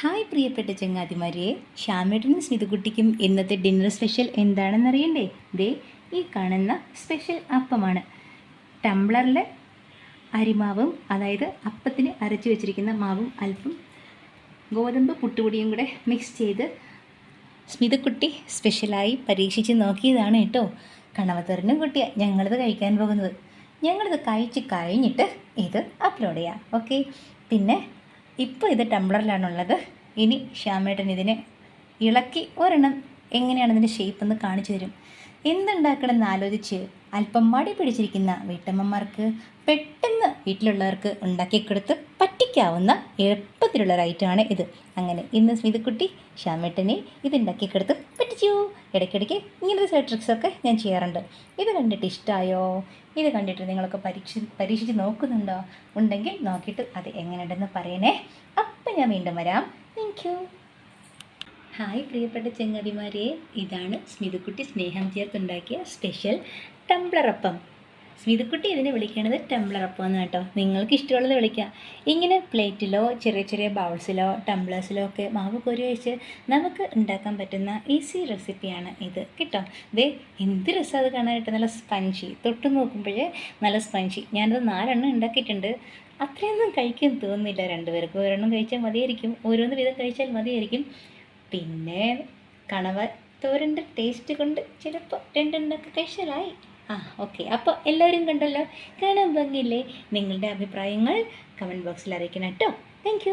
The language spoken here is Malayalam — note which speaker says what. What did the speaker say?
Speaker 1: ഹായ് പ്രിയപ്പെട്ട ചങ്ങാതിമാരെ ശ്യാമേട്ടനും സ്മിതുകുട്ടിക്കും ഇന്നത്തെ ഡിന്നർ സ്പെഷ്യൽ എന്താണെന്നറിയണ്ടേ? ദേ ഈ കാണുന്ന സ്പെഷ്യൽ അപ്പമാണ്. ടംബ്ലറിൽ അരിമാവും അതായത് അപ്പത്തിന് അരച്ചു വെച്ചിരിക്കുന്ന മാവും അല്പം ഗോതമ്പ് പുട്ടുപൊടിയും കൂടെ മിക്സ് ചെയ്ത് സ്മിതക്കുട്ടി സ്പെഷ്യലായി പരീക്ഷിച്ച് നോക്കിയതാണ് കേട്ടോ. കണവത്തറിനും കുട്ടിയ ഞങ്ങളിത് കഴിക്കാൻ പോകുന്നത്. ഞങ്ങളിത് കഴിച്ച് കഴിഞ്ഞിട്ട് ഇത് അപ്ലോഡ് ചെയ്യാം. ഓക്കെ പിന്നെ ഇപ്പോൾ ഇത് ടംബ്ലറിലാണുള്ളത് ഇനി ശ്യാമേട്ടൻ ഇതിനെ ഇളക്കി ഒരെണ്ണം എങ്ങനെയാണ് ഇതിന്റെ ഷേപ്പ് എന്ന് കാണിച്ചു തരും. എന്തുണ്ടാക്കണമെന്ന് ആലോചിച്ച് അല്പം മടി പിടിച്ചിരിക്കുന്ന വീട്ടമ്മമാർക്ക് പെട്ടെന്ന് വീട്ടിലുള്ളവർക്ക് ഉണ്ടാക്കിക്കൊടുത്ത് പറ്റിക്കാവുന്ന എളുപ്പത്തിലുള്ള റൈറ്റാണ് ഇത്. അങ്ങനെ ഇന്ന് സ്മിതക്കുട്ടി ശ്യാമേട്ടനെ ഇത് കൊടുത്ത് പറ്റിച്ചു. ഇടയ്ക്കിടയ്ക്ക് ഇങ്ങനത്തെ ചില ട്രിക്സൊക്കെ ഞാൻ ചെയ്യാറുണ്ട്. ഇത് കണ്ടിട്ട് ഇഷ്ടമായോ ഇത് കണ്ടിട്ട് നിങ്ങളൊക്കെ പരീക്ഷ പരീക്ഷിച്ച് നോക്കുന്നുണ്ടോ? ഉണ്ടെങ്കിൽ നോക്കിയിട്ട് അത് എങ്ങനെയുണ്ടെന്ന് പറയണേ. അപ്പം ഞാൻ വീണ്ടും വരാം. താങ്ക് യു ഹായ് പ്രിയപ്പെട്ട ചങ്ങാതിമാരെ. ഇതാണ് സ്മിതക്കുട്ടി സ്നേഹം ചേർത്തുണ്ടാക്കിയ സ്പെഷ്യൽ ടംബ്ലറപ്പം സ്മിതക്കുട്ടി ഇതിനെ വിളിക്കണത് ടംബ്ലറപ്പം എന്ന് കേട്ടോ. നിങ്ങൾക്ക് ഇഷ്ടമുള്ളത് വിളിക്കാം. ഇങ്ങനെ പ്ലേറ്റിലോ ചെറിയ ചെറിയ ബൗൾസിലോ ടംബ്ലേഴ്സിലോ ഒക്കെ മാവ് കോരി വെച്ച് നമുക്ക് ഉണ്ടാക്കാൻ പറ്റുന്ന ഈസി റെസിപ്പിയാണ് ഇത് കേട്ടോ. ദേ എന്ത് രസം അത് കാണാനായിട്ട് നല്ല സ്പഞ്ചി തൊട്ട് നോക്കുമ്പോഴേ നല്ല സ്പഞ്ചി ഞാനത് നാലെണ്ണം ഉണ്ടാക്കിയിട്ടുണ്ട്. അത്രയൊന്നും കഴിക്കാൻ തോന്നുന്നില്ല. രണ്ടുപേർക്ക് ഒരെണ്ണം കഴിച്ചാൽ മതിയായിരിക്കും. ഓരോന്ന് വീതം കഴിച്ചാൽ മതിയായിരിക്കും. പിന്നെ കണവ തോരന്റെ ടേസ്റ്റ് കൊണ്ട് ചിലപ്പോൾ രണ്ടെണ്ണമൊക്കെ കഴിച്ചാലായി. ആ ഓക്കെ അപ്പോൾ എല്ലാവരും കണ്ടല്ലോ? കാണാൻ ഭംഗിയില്ലേ? നിങ്ങളുടെ അഭിപ്രായങ്ങൾ കമന്റ് ബോക്സിൽ അറിയിക്കണം കേട്ടോ താങ്ക്